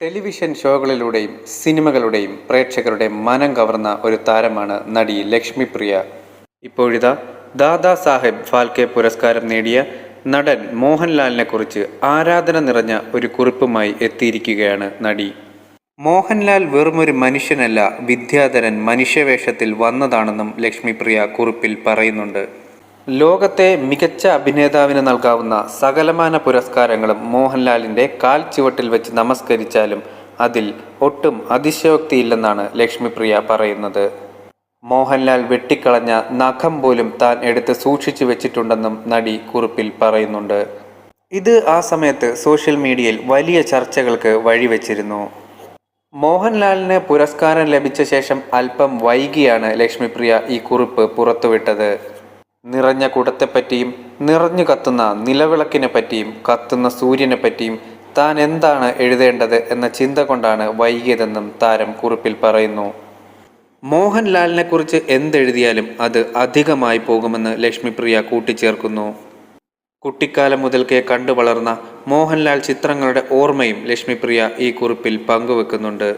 Television ഷോകളിലൂടെയും സിനിമകളുടെയും പ്രേക്ഷകരുടെ മനം കവർന്ന ഒരു താരമാണ് നടി ലക്ഷ്മിപ്രിയ. ഇപ്പോഴിതാ ദാദാ സാഹേബ് ഫാൽക്കെ പുരസ്കാരം നേടിയ നടൻ മോഹൻലാലിനെ കുറിച്ച് ആരാധന നിറഞ്ഞ ഒരു കുറിപ്പുമായി എത്തിയിരിക്കുകയാണ് നടി. മോഹൻലാൽ വെറുമൊരു മനുഷ്യനല്ല വിദ്യാധരൻ മനുഷ്യവേഷത്തിൽ വന്നതാണെന്നും ലക്ഷ്മിപ്രിയ കുറിപ്പിൽ പറയുന്നുണ്ട്. ലോകത്തെ മികച്ച അഭിനേതാവിന് നൽകാവുന്ന സകലമാന പുരസ്കാരങ്ങളും മോഹൻലാലിന്റെ കാൽ ചുവട്ടിൽ വെച്ച് നമസ്കരിച്ചാലും അതിൽ ഒട്ടും അതിശയോക്തിയില്ലെന്നാണ് ലക്ഷ്മിപ്രിയ പറയുന്നത്. മോഹൻലാൽ വെട്ടിക്കളഞ്ഞ നഖം പോലും താൻ എടുത്ത് സൂക്ഷിച്ചു വെച്ചിട്ടുണ്ടെന്നും നടി കുറിപ്പിൽ പറയുന്നുണ്ട്. ഇത് ആ സമയത്ത് സോഷ്യൽ മീഡിയയിൽ വലിയ ചർച്ചകൾക്ക് വഴിവെച്ചിരുന്നു. മോഹൻലാലിന് പുരസ്കാരം ലഭിച്ച ശേഷം അല്പം വൈകിയാണ് ലക്ഷ്മിപ്രിയ ഈ കുറിപ്പ് പുറത്തുവിട്ടത്. നിറഞ്ഞ കുടത്തെപ്പറ്റിയും നിറഞ്ഞു കത്തുന്ന നിലവിളക്കിനെ പറ്റിയും കത്തുന്ന സൂര്യനെ പറ്റിയും താൻ എന്താണ് എഴുതേണ്ടത് എന്ന ചിന്ത കൊണ്ടാണ് വൈകിയതെന്നും താരം കുറിപ്പിൽ പറയുന്നു. മോഹൻലാലിനെ കുറിച്ച് എന്തെഴുതിയാലും അത് അധികമായി പോകുമെന്ന് ലക്ഷ്മിപ്രിയ കൂട്ടിച്ചേർക്കുന്നു. കുട്ടിക്കാലം മുതൽക്കേ കണ്ടു വളർന്ന മോഹൻലാൽ ചിത്രങ്ങളുടെ ഓർമ്മയും ലക്ഷ്മിപ്രിയ ഈ കുറിപ്പിൽ പങ്കുവെക്കുന്നുണ്ട്.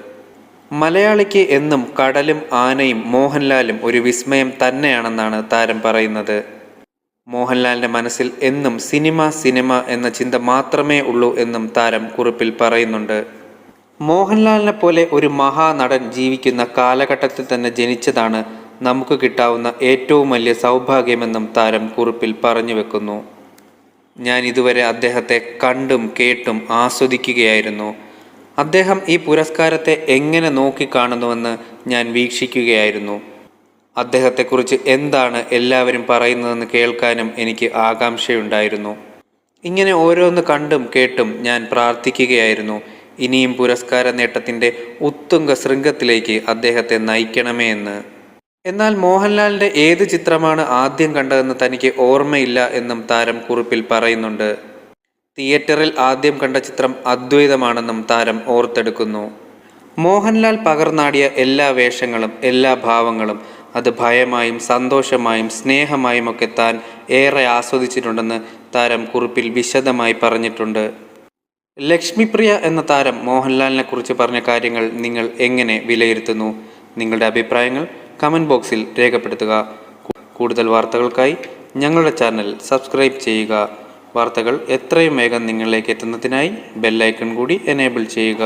മലയാളിക്ക് എന്നും കടലും ആനയും മോഹൻലാലും ഒരു വിസ്മയം തന്നെയാണെന്നാണ് താരം പറയുന്നത്. മോഹൻലാലിന്റെ മനസ്സിൽ എന്നും സിനിമ സിനിമ എന്ന ചിന്ത മാത്രമേ ഉള്ളൂ എന്നും താരം കുറിപ്പിൽ പറയുന്നുണ്ട്. മോഹൻലാലിനെ പോലെ ഒരു മഹാനടൻ ജീവിക്കുന്ന കാലഘട്ടത്തിൽ തന്നെ ജനിച്ചതാണ് നമുക്ക് കിട്ടാവുന്ന ഏറ്റവും വലിയ സൗഭാഗ്യമെന്നും താരം കുറിപ്പിൽ പറഞ്ഞു വെക്കുന്നു. ഞാൻ ഇതുവരെ അദ്ദേഹത്തെ കണ്ടും കേട്ടും ആസ്വദിക്കുകയായിരുന്നു. അദ്ദേഹം ഈ പുരസ്കാരത്തെ എങ്ങനെ നോക്കിക്കാണുന്നുവെന്ന് ഞാൻ വീക്ഷിക്കുകയായിരുന്നു. അദ്ദേഹത്തെക്കുറിച്ച് എന്താണ് എല്ലാവരും പറയുന്നതെന്ന് കേൾക്കാനും എനിക്ക് ആകാംക്ഷയുണ്ടായിരുന്നു. ഇങ്ങനെ ഓരോന്ന് കണ്ടും കേട്ടും ഞാൻ പ്രാർത്ഥിക്കുകയായിരുന്നു. ഇനിയും പുരസ്കാര നേട്ടത്തിന്റെ ഉത്തുംഗ ശൃംഗത്തിലേക്ക് അദ്ദേഹത്തെ നയിക്കണമേ എന്ന്. എന്നാൽ മോഹൻലാലിന്റെ ഏത് ചിത്രമാണ് ആദ്യം കണ്ടതെന്ന് തനിക്ക് ഓർമ്മയില്ല എന്നും താരം കുറിപ്പിൽ പറയുന്നുണ്ട്. തിയേറ്ററിൽ ആദ്യം കണ്ട ചിത്രം അദ്വൈതമാണെന്നും താരം ഓർത്തെടുക്കുന്നു. മോഹൻലാൽ പകർന്നാടിയ എല്ലാ വേഷങ്ങളും എല്ലാ ഭാവങ്ങളും അത് ഭയമായും സന്തോഷമായും സ്നേഹമായും ഒക്കെ താൻ ഏറെ ആസ്വദിച്ചിട്ടുണ്ടെന്ന് താരം കുറിപ്പിൽ വിശദമായി പറഞ്ഞിട്ടുണ്ട്. ലക്ഷ്മിപ്രിയ എന്ന താരം മോഹൻലാലിനെ കുറിച്ച് പറഞ്ഞ കാര്യങ്ങൾ നിങ്ങൾ എങ്ങനെ വിലയിരുത്തുന്നു? നിങ്ങളുടെ അഭിപ്രായങ്ങൾ കമന്റ് ബോക്സിൽ രേഖപ്പെടുത്തുക. കൂടുതൽ വാർത്തകൾക്കായി ഞങ്ങളുടെ ചാനൽ സബ്സ്ക്രൈബ് ചെയ്യുക. വാർത്തകൾ എത്രയും വേഗം നിങ്ങളിലേക്ക് എത്തുന്നതിനായി ബെല്ലൈക്കൺ കൂടി എനേബിൾ ചെയ്യുക.